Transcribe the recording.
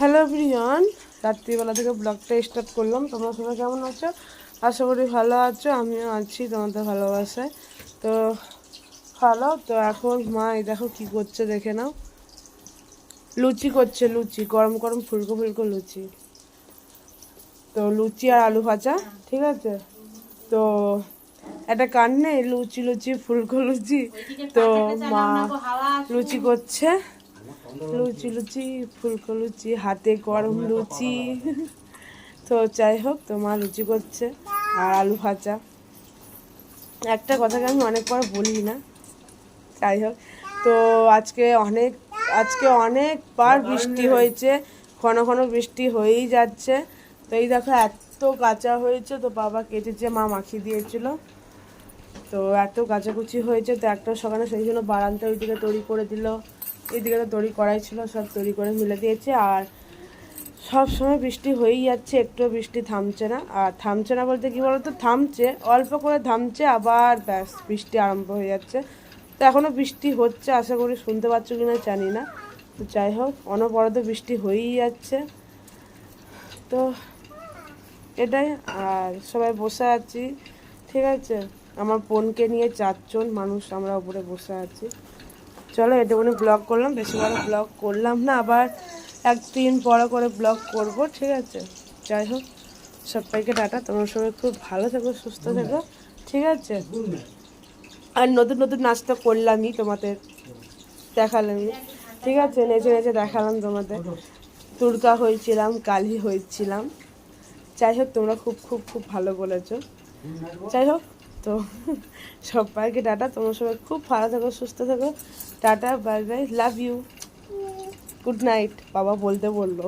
Hello প্রিয়ন রাত্রিবেলা থেকে ব্লগটা স্টার্ট করলাম। তোমরা সবাই কেমন আছো? আশা করি ভালো আছো আমিও আছি তোমাদের ভালোবাসায়। তো ভালো তো এখন মা এই দেখো কি করছে দেখে নাও। লুচি করছে লুচি গরম গরম ফুলকো ফুলকো লুচি। তো লুচি আর আলু ভাজা ঠিক আছে? তো একটা কান নেই লুচি লুচি ফুলকো লুচি। তো মা লুচি করছে। লুচি লুচি, ফুলকো লুচি, হাতে গরম লুচি। তো যাই হোক, তো মা লুচি করছে আর আলু ভাজা। একটা কথাকে আমি অনেকবার বলি না। যাই হোক, তো আজকে অনেক, আজকে অনেকবার বৃষ্টি হয়েছে। ঘন ঘন বৃষ্টি হয়েই যাচ্ছে। তো এই দেখো, এত কাঁচা হয়েছে, তো বাবা কেটেছে, মা মাখিয়ে দিয়েছিল। তো এত কাচাকুচি হয়েছে, তো একটা সকালে সেই জন্য বারান্দা ওইদিকে তৈরি করে দিল। এইদিকে তো তৈরি করাই ছিল, সব তৈরি করে মিলে দিয়েছে। আর সব সময় বৃষ্টি হয়েই যাচ্ছে একটু বৃষ্টি থামছে না। আর থামছে না বলতে কি বলতো? থামছে, অল্প করে থামছে, আবার ব্যাস বৃষ্টি আরম্ভ হয়ে যাচ্ছে। তো এখনও বৃষ্টি হচ্ছে, আশা করি শুনতে পাচ্ছ কি না জানি না। তো যাই হোক, অনবরত বৃষ্টি হয়েই যাচ্ছে। তো এটাই, আর সবাই বসে আছি, ঠিক আছে? আমার বোনকে নিয়ে চারজন মানুষ আমরা উপরে বসে আছি। চলো এটুকুনি ব্লগ করলাম বেশি বড় ব্লগ করলাম না আবার একদিন বড় করে ব্লগ করব ঠিক আছে? যাই হোক সবাইকে টাটা তোমার সবাই খুব ভালো থেকো সুস্থ থেকো ঠিক আছে? আর নতুন নতুন নাচটা করলামই তোমাদের দেখালামই ঠিক আছে? নেচে নেচে দেখালাম তোমাদের। দুর্গা হয়েছিলাম কালী হয়েছিলাম যাই হোক তোমরা খুব খুব খুব ভালো বলেছ। যাই হোক তো সবাইকে টাটা। তোমার সবাই খুব ভালো থাকো, সুস্থ থাকো। Tata, bye bye, love you. Good night, বাবা বলতে বলল।